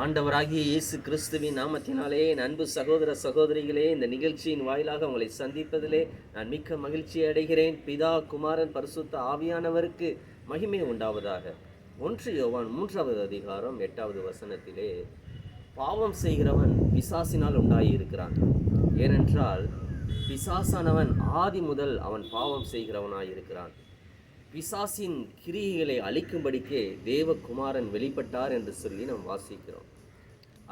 ஆண்டவராகிய இயேசு கிறிஸ்துவின் நாமத்தினாலே என் அன்பு சகோதர சகோதரிகளே இந்த நிகழ்ச்சியின் வாயிலாக உங்களை சந்திப்பதிலே நான் மிக்க மகிழ்ச்சி அடைகிறேன். பிதா குமாரன் பரிசுத்த ஆவியானவருக்கு மகிமை உண்டாவதாக. ஒன்று யோவான் மூன்றாவது அதிகாரம் எட்டாவது வசனத்திலே பாவம் செய்கிறவன் பிசாசினால் உண்டாயிருக்கிறான். ஏனென்றால் பிசாசானவன் ஆதி முதல் அவன் பாவம் செய்கிறவனாயிருக்கிறான். பிசாசின் கிரியைகளை அழிக்கும்படிக்கே தேவகுமாரன் வெளிப்பட்டார் என்று சொல்லி நாம் வாசிக்கிறோம்.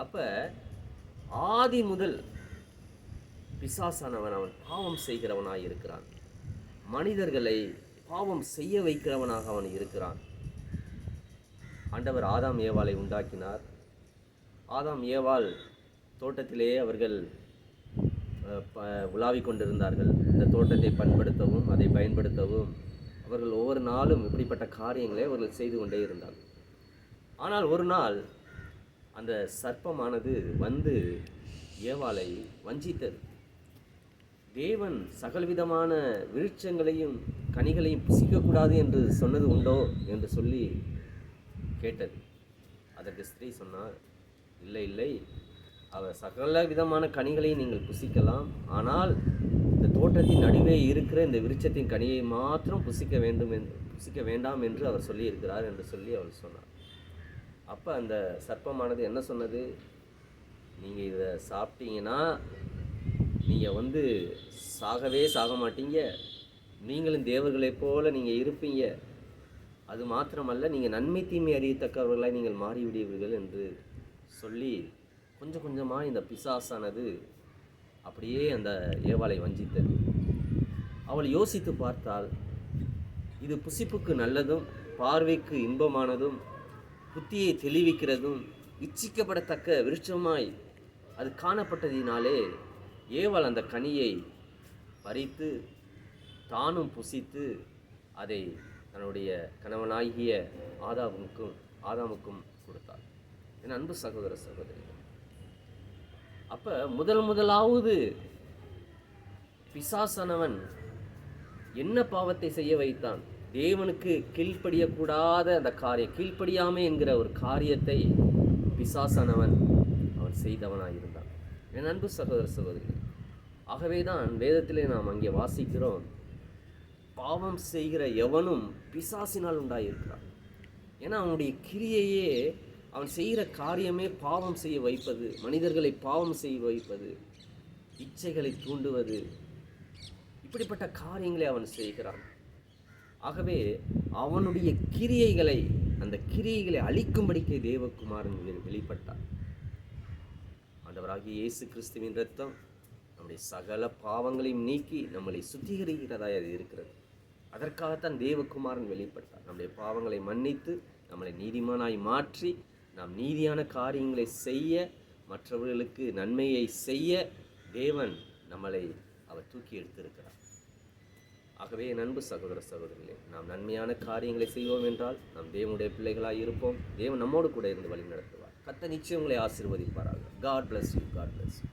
அப்போ ஆதி முதல் பிசாசானவன் அவன் பாவம் செய்கிறவனாக இருக்கிறான். மனிதர்களை பாவம் செய்ய வைக்கிறவனாக அவன் இருக்கிறான். ஆண்டவர் ஆதாம் ஏவாளை உண்டாக்கினார். ஆதாம் ஏவாள் தோட்டத்திலேயே அவர்கள் ப உலாவிக் கொண்டிருந்தார்கள். இந்த தோட்டத்தை பண்படுத்தவும் அதை பயன்படுத்தவும் அவர்கள் ஒவ்வொரு நாளும் இப்படிப்பட்ட காரியங்களை அவர்கள் செய்து கொண்டே இருந்தார். ஆனால் ஒரு நாள் அந்த சர்ப்பமானது வந்து ஏவாளை வஞ்சித்தது. தேவன் சகலவிதமான விருட்சங்களையும் கனிகளையும் புசிக்கக்கூடாது என்று சொன்னது உண்டோ என்று சொல்லி கேட்டது. அதற்கு ஸ்திரீ சொன்னார் இல்லை இல்லை அவர் சகல விதமான கனிகளையும் நீங்கள் புசிக்கலாம். ஆனால் இந்த தோட்டத்தின் நடுவே இருக்கிற இந்த விருட்சத்தின் கனியை மாத்திரம் புசிக்க வேண்டும் என்று புசிக்க வேண்டாம் என்று அவர் சொல்லியிருக்கிறார் என்று சொல்லி அவர் சொன்னார். அப்போ அந்த சர்ப்பமானது என்ன சொன்னது? நீங்கள் இதை சாப்பிட்டீங்கன்னா நீங்கள் வந்து சாகவே சாக மாட்டீங்க. நீங்களும் தேவர்களைப் போல நீங்கள் இருப்பீங்க. அது மாத்திரமல்ல நீங்கள் நன்மை தீமை அறியத்தக்கவர்களாய் நீங்கள் மாறிவிடுவீர்கள் என்று சொல்லி கொஞ்சம் கொஞ்சமாக இந்த பிசாசானது அப்படியே அந்த ஏவாளை வஞ்சித்தது. அவள் யோசித்து பார்த்தால் இது புசிப்புக்கு நல்லதும் பார்வைக்கு இன்பமானதும் புத்தியை தெளிவிக்கிறதும் இச்சிக்கப்படத்தக்க விருட்சமாய் அது காணப்பட்டதினாலே ஏவாள் அந்த கனியை பறித்து தானும் புசித்து அதை தன்னுடைய கணவனாகிய ஆதாமுக்கும் ஆதாமுக்கும் கொடுத்தாள். என் அன்பு சகோதர சகோதரிகள் அப்போ முதல் முதலாவது பிசாசனவன் என்ன பாவத்தை செய்ய வைத்தான்? தேவனுக்கு கீழ்ப்படியக்கூடாத அந்த காரியம் கீழ்ப்படியாமை என்கிற ஒரு காரியத்தை பிசாசனவன் அவன் செய்தவனாக இருந்தான். என் அன்பு சகோதர சகோதரி ஆகவேதான் வேதத்திலே நாம் அங்கே வாசிக்கிறோம் பாவம் செய்கிற எவனும் பிசாசினால் உண்டாயிருக்கிறான். ஏன்னா அவனுடைய கிரியையே அவன் செய்கிற காரியமே பாவம் செய்ய வைப்பது மனிதர்களை பாவம் செய்ய வைப்பது இச்சைகளை தூண்டுவது. இப்படிப்பட்ட காரியங்களை அவன் செய்கிறான். ஆகவே அவனுடைய கிரியைகளை அந்த கிரியைகளை அழிக்கும்படிக்கு தேவகுமாரன் வெளிப்பட்டார் ஆண்டவராகிய இயேசு கிறிஸ்துவின் ரத்தம் நம்முடைய சகல பாவங்களையும் நீக்கி நம்மளை சுத்திகரிக்கிறதாக அது இருக்கிறது. அதற்காகத்தான் தேவகுமாரன் வெளிப்பட்டார் நம்முடைய பாவங்களை மன்னித்து நம்மளை நீதிமானாய் மாற்றி நாம் நீதியான காரியங்களை செய்ய மற்றவர்களுக்கு நன்மையை செய்ய தேவன் நம்மளை அவர் தூக்கி எடுத்திருக்கிறார். ஆகவே நண்பு அன்பு சகோதர சகோதரிகளே நாம் நன்மையான காரியங்களை செய்வோம் என்றால் நாம் தேவனுடைய பிள்ளைகளாக இருப்போம். தேவன் நம்மோடு கூட இருந்து வழி நடத்துவார் கத்த நிச்சயம் உங்களை ஆசீர்வதிப்பார்கள் God bless you God bless you